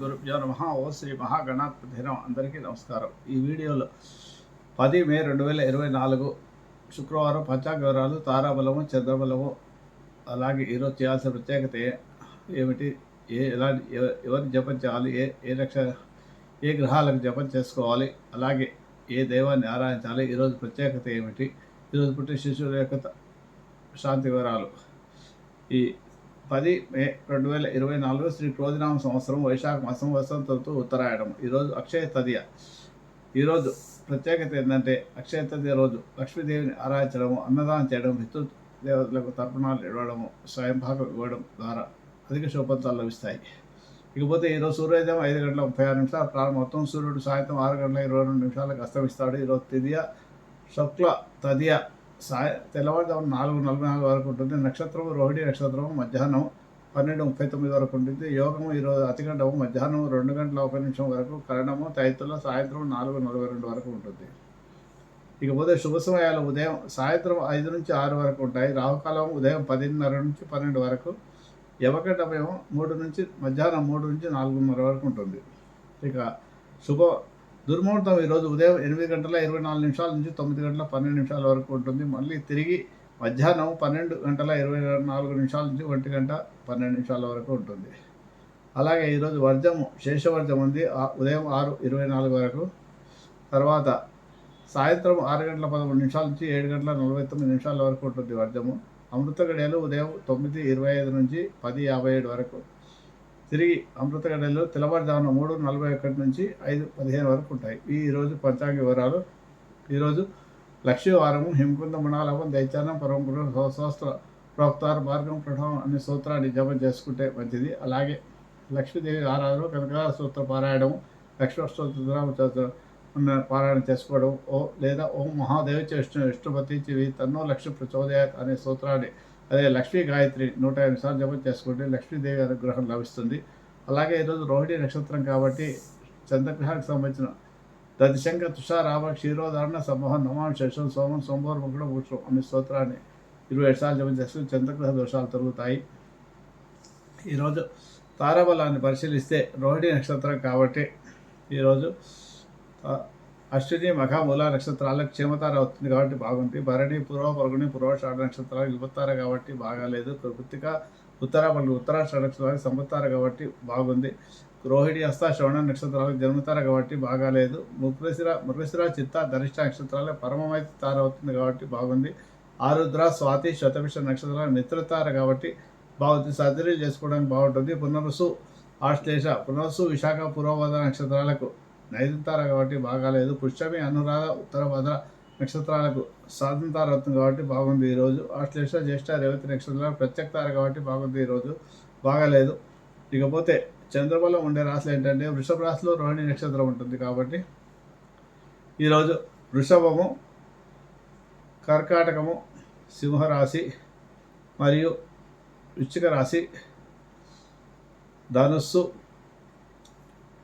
గురుభ్యో నమ. ఓ శ్రీ మహాగణాధినం అందరికీ నమస్కారం. ఈ వీడియోలో పది మే రెండు వేల ఇరవై నాలుగు శుక్రవారం పంచాంగ వివరాలు తారాబలము చంద్రబలము అలాగే ఈరోజు చేయాల్సిన ప్రత్యేకత ఏ- ఏమిటి ఏ ఎలాంటి ఎవరిని జపం చేయాలి ఏ ఏ లక్ష ఏ గ్రహాలకు జపం చేసుకోవాలి అలాగే ఏ దైవాన్ని ఆరాధించాలి ఈరోజు ప్రత్యేకత ఏమిటి ఈరోజు పుట్టిన శిశువుల యొక్క శాంతి వివరాలు. ఈ పది మే రెండు వేల ఇరవై నాలుగు శ్రీ క్రోధినామ సంవత్సరం వైశాఖ మాసం వసంత ఋతువు ఉత్తరాయణం. ఈరోజు అక్షయ తదియ. ఈరోజు ప్రత్యేకత ఏంటంటే అక్షయ తదియ రోజు లక్ష్మీదేవిని ఆరాధించడము అన్నదానం చేయడం పితృ దేవతలకు తర్పణాలు ఇవ్వడము స్వయంభాగం ఇవ్వడం ద్వారా అధిక శుభఫలితాలు లభిస్తాయి. ఇకపోతే ఈరోజు సూర్యోదయం ఐదు గంటల ముప్పై ఆరు నిమిషాలు ప్రారంభమవుతాం సూర్యుడు సాయంత్రం ఆరు గంటల ఇరవై రెండు నిమిషాలకు అస్తమిస్తాడు. ఈరోజు తిదియ శుక్ల తదియ సాయ తెల్లవారుజామున నాలుగు నలభై నాలుగు వరకు ఉంటుంది. నక్షత్రం రోహిణి నక్షత్రం మధ్యాహ్నం పన్నెండు ముప్పై తొమ్మిది వరకు ఉంటుంది. యోగము ఈరోజు అతిగంటము మధ్యాహ్నం రెండు గంటల ఒక నిమిషం వరకు కరణము తైతుల సాయంత్రం నాలుగు నలభై రెండు వరకు ఉంటుంది. ఇకపోతే శుభ సమయాలు ఉదయం సాయంత్రం ఐదు నుంచి ఆరు వరకు ఉంటాయి. రాహుకాలం ఉదయం పదిన్నర నుంచి పన్నెండు వరకు యవకండమేమో మూడు నుంచి మధ్యాహ్నం మూడు నుంచి నాలుగున్నర వరకు ఉంటుంది. ఇక శుభ దుర్ముహూర్తం ఈరోజు ఉదయం ఎనిమిది గంటల ఇరవై నాలుగు నిమిషాల నుంచి తొమ్మిది గంటల పన్నెండు నిమిషాల వరకు ఉంటుంది. మళ్ళీ తిరిగి మధ్యాహ్నం పన్నెండు గంటల ఇరవై నాలుగు నిమిషాల నుంచి ఒంటి గంట పన్నెండు నిమిషాల వరకు ఉంటుంది. అలాగే ఈరోజు వర్జము శేషవర్జం ఉంది. ఆ- ఉదయం ఆరు ఇరవై నాలుగు వరకు. తర్వాత సాయంత్రం ఆరు గంటల పదమూడు నిమిషాల నుంచి ఏడు గంటల నలభై తొమ్మిది నిమిషాల వరకు ఉంటుంది వర్జము. అమృత గడియలు ఉదయం తొమ్మిది ఇరవై ఐదు నుంచి పది యాభై ఏడు వరకు. తిరిగి అమృత గడియలు తెల్లవారుజామున మూడు నలభై ఒకటి నుంచి ఐదు పదిహేను వరకు ఉంటాయి. ఈరోజు పంచాంగ వివరాలు. ఈరోజు లక్ష్యవారము హిమకుంద మణాలవం దైత్యానం పరమపురం సహస్ర ప్రోక్తార మార్గం ప్రణవం అనే సూత్రాన్ని జపం చేసుకుంటే మంచిది. అలాగే లక్ష్మీదేవి ఆరాధన కనక సూత్ర పారాయణము లక్ష్మీ అష్టోత్తర ఉన్న పారాయణ చేసుకోవడం ఓ లేదా ఓం మహాదేవి చేష్ణు విష్ణుపతి చివి తన్నో లక్ష్మి ప్రచోదయాత్ అనే సూత్రాన్ని అదే లక్ష్మీ గాయత్రి నూట ఎనిమిది సార్లు జపం చేసుకుంటే లక్ష్మీదేవి అనుగ్రహం లభిస్తుంది. అలాగే ఈరోజు రోహిణి నక్షత్రం కాబట్టి చంద్రగ్రహానికి సంబంధించిన దతిశంక తుషారామ క్షీరోధారణ సమూహం నమాం శేషం సోమం సోమవారం కూడా పుష్పం అనే స్తోత్రాన్ని ఇరవై ఏడు సార్లు జపం చేసుకుని చంద్రగ్రహ దోషాలు తొలుగుతాయి. ఈరోజు తారాబలాన్ని పరిశీలిస్తే రోహిణి నక్షత్రం కాబట్టి ఈరోజు అశ్విని మఖ మూల నక్షత్రాలకు క్షేమతార అవుతుంది కాబట్టి బాగుంది. భరణి పూర్వ పరుగుని పూర్వషాఢ నక్షత్రాలకు విభుత్తార కాబట్టి బాగాలేదు. కృతిక ఉత్తర పలుగు ఉత్తరాషాఢ నక్షత్రాలకు సంపత్తార కాబట్టి బాగుంది. రోహిణి హస్త శ్రవణ నక్షత్రాలకు జన్మతార కాబట్టి బాగాలేదు. మృగశిర మృగశిర చిత్త ధనిష్ట నక్షత్రాలకు పరమమైతే తార అవుతుంది కాబట్టి బాగుంది. ఆరుద్ర స్వాతి శతభిష నక్షత్రాలు మిత్రతార కాబట్టి బాగుంది. సర్జరీలు చేసుకోవడానికి బాగుంటుంది. పునరుసు ఆశ్లేష పునరుసు విశాఖ పూర్వవద నక్షత్రాలకు నైదుతార కాబట్టి బాగాలేదు. పుష్యమి అనురాధ ఉత్తర భద్ర నక్షత్రాలకు సాధంతార కాబట్టి బాగుంది ఈరోజు ఆశ్లేష జ్యేష్ఠ రేవతి నక్షత్రాలకు ప్రత్యక్తార కాబట్టి బాగుంది ఈరోజు బాగాలేదు. ఇకపోతే చంద్రబలం ఉండే రాశులు ఏంటంటే వృషభ రాశిలో రోహిణి నక్షత్రం ఉంటుంది కాబట్టి ఈరోజు వృషభము కర్కాటకము సింహరాశి మరియు వృశ్చిక రాశి ధనుస్సు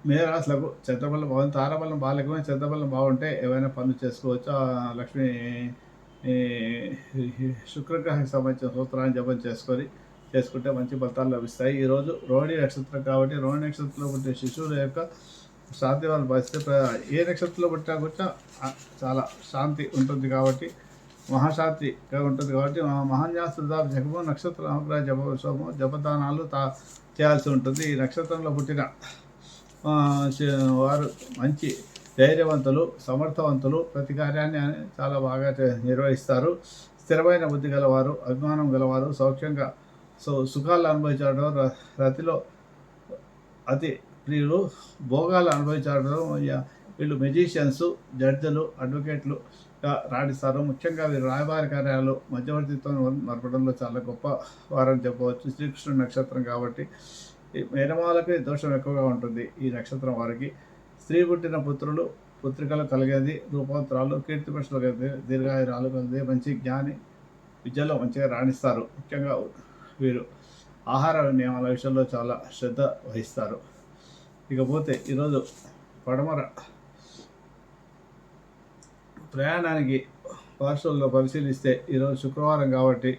మేరాశులకు చంద్రబలం బాగుంది. తారబలం బాలకమే చంద్రబలం బాగుంటే ఏవైనా పనులు చేసుకోవచ్చు. ఆ లక్ష్మి శుక్రగ్రహానికి సంబంధించిన సూత్రాన్ని జపం చేసుకొని చేసుకుంటే మంచి ఫలితాలు లభిస్తాయి. ఈరోజు రోహిణి నక్షత్రం కాబట్టి రోహిణి నక్షత్రంలో పుట్టే శిశువుల యొక్క శాంతి వాళ్ళు భావిస్తే ప్ర- ఏ నక్షత్రంలో పుట్టినా కూడా చాలా శాంతి ఉంటుంది కాబట్టి మహాశాంతిగా ఉంటుంది కాబట్టి మహాన్యాసృదా జపము నక్షత్ర అనుగ్రహ జపము జపదానాలు తా చేయాల్సి ఉంటుంది. ఈ నక్షత్రంలో పుట్టిన వారు మంచి ధైర్యవంతులు సమర్థవంతులు ప్రతి కార్యాన్ని చాలా బాగా నిర్వహిస్తారు. స్థిరమైన బుద్ధి గలవారు అభిమానం గలవారు సౌఖ్యంగా సో సుఖాలు అనుభవించడం ర- రతిలో అతి ప్రియులు భోగాలు అనుభవించడం వీళ్ళు మెజిషియన్స్ జడ్జిలు అడ్వకేట్లు రాణిస్తారు. ముఖ్యంగా వీరు రాయబారి కార్యాలు మధ్యవర్తిత్వం నడపడంలో చాలా గొప్ప వారని చెప్పవచ్చు. శ్రీకృష్ణుడు నక్షత్రం కాబట్టి ఈ దోషం ఎక్కువగా ఉంటుంది. ఈ నక్షత్రం వారికి స్త్రీ పుట్టిన పుత్రులు పుత్రికలు కలిగేది రూపాంతరాలు కీర్తి ప్రశ్నలు దీర్ఘాయురాలు కలిగేది మంచి జ్ఞాని విద్యలో మంచిగా రాణిస్తారు. ముఖ్యంగా వీరు ఆహార నియమాల విషయంలో చాలా శ్రద్ధ వహిస్తారు. ఇకపోతే ఈరోజు పడమర ప్రయాణానికి పార్సల్లో పరిశీలిస్తే ఈరోజు శుక్రవారం కాబట్టి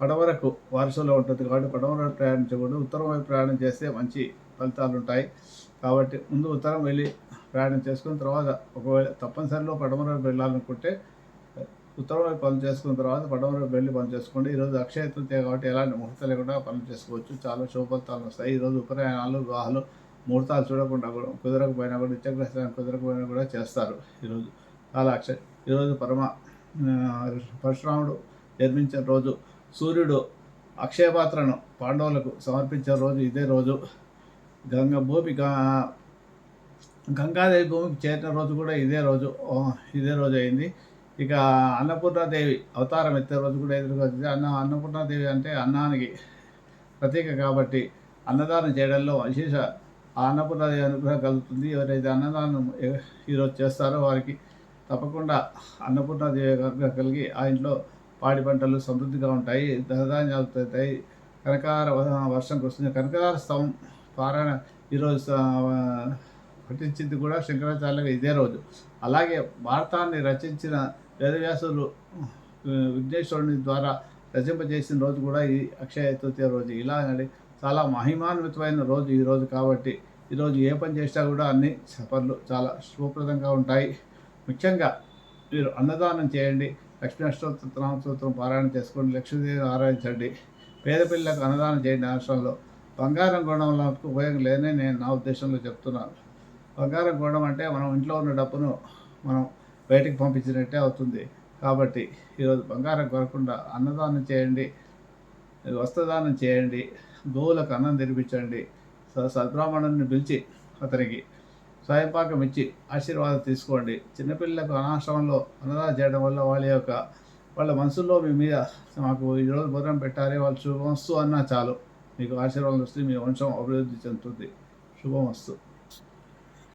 పడవరకు వారసులో ఉంటుంది కాబట్టి పడవరకు ప్రయాణించకూడదు ఉత్తరం వైపు ప్రయాణం చేస్తే మంచి ఫలితాలు ఉంటాయి. కాబట్టి ముందు ఉత్తరం వెళ్ళి ప్రయాణం చేసుకున్న తర్వాత ఒకవేళ తప్పనిసరిలో పడమరకు వెళ్ళాలనుకుంటే ఉత్తరం వైపు పనులు చేసుకున్న తర్వాత పడమరకు వెళ్ళి పనులు చేసుకోండి. ఈరోజు అక్షయ తృతీయ కాబట్టి ఎలాంటి ముహూర్తం లేకుండా పనులు చేసుకోవచ్చు. చాలా శుభఫలితాలు వస్తాయి. ఈరోజు ఉపనయనాలు వివాహాలు ముహూర్తాలు చూడకుండా కూడా కుదరకపోయినా కూడా నిత్యగ్రహణం కుదరకపోయినా కూడా చేస్తారు ఈరోజు. చాలా అక్షయ ఈరోజు పరమ పరశురాముడు నిర్మించిన రోజు సూర్యుడు అక్షయపాత్రను పాండవులకు సమర్పించే రోజు ఇదే రోజు. గంగ భూమి గంగాదేవి భూమికి చేరిన రోజు కూడా ఇదే రోజు. ఇదే రోజు అయింది. ఇక అన్నపూర్ణాదేవి అవతారం ఎత్తే రోజు కూడా ఎదురుగా వచ్చింది అన్న అన్నపూర్ణాదేవి అంటే అన్నానికి ప్రతీక కాబట్టి అన్నదానం చేయడంలో విశేష అన్నపూర్ణాదేవి అనుగ్రహం కలుగుతుంది. ఎవరైతే అన్నదానం ఈరోజు చేస్తారో వారికి తప్పకుండా అన్నపూర్ణాదేవి అనుగ్రహం కలిగి ఆ ఇంట్లో పాడి పంటలు సమృద్ధిగా ఉంటాయి ధనధాన్యాలు తగ్గుతాయి కనకార వర్షం కురుస్తుంది కనకార స్తవం పారాయణ ఈరోజు పఠించింది కూడా శంకరాచార్యులకు ఇదే రోజు. అలాగే భారతాన్ని రచించిన వేదవ్యాసులు విఘ్నేశ్వరుని ద్వారా రచింపజేసిన రోజు కూడా ఈ అక్షయ తృతీయ రోజు. ఇలా చాలా మహిమాన్వితమైన రోజు ఈ రోజు కాబట్టి ఈరోజు ఏ పని చేసినా కూడా అన్ని పనులు చాలా శుభప్రదంగా ఉంటాయి. ముఖ్యంగా మీరు అన్నదానం చేయండి. లక్ష్మీ సూత్రం పారాయణ చేసుకోండి లక్ష్మీదేవిని ఆరాధించండి. పేద పిల్లలకు అన్నదానం చేయండి రాష్ట్రంలో బంగారం కొనడం వల్ల ఉపయోగం లేదని నేను నా ఉద్దేశంలో చెప్తున్నాను. బంగారం కొనడం అంటే మనం ఇంట్లో ఉన్న డబ్బును మనం బయటికి పంపించినట్టే అవుతుంది. కాబట్టి ఈరోజు బంగారం కొనకుండా అన్నదానం చేయండి వస్త్రదానం చేయండి గోవులకు అన్నం తినిపించండి స- సద్బ్రాహ్మణుని పిలిచి అతనికి స్వయంపాకం ఇచ్చి ఆశీర్వాదం తీసుకోండి. చిన్నపిల్లలకు అనాశ్రమంలో అన్నదానం చేయడం వల్ల వాళ్ళ యొక్క వాళ్ళ మనసులో మీ మీద మాకు ఈరోజు భోజనం పెట్టాలి వాళ్ళు శుభమస్తు అన్నా చాలు. మీకు ఆశీర్వాదం వస్తే మీ వంశం అభివృద్ధి చెందుతుంది. శుభమస్తు.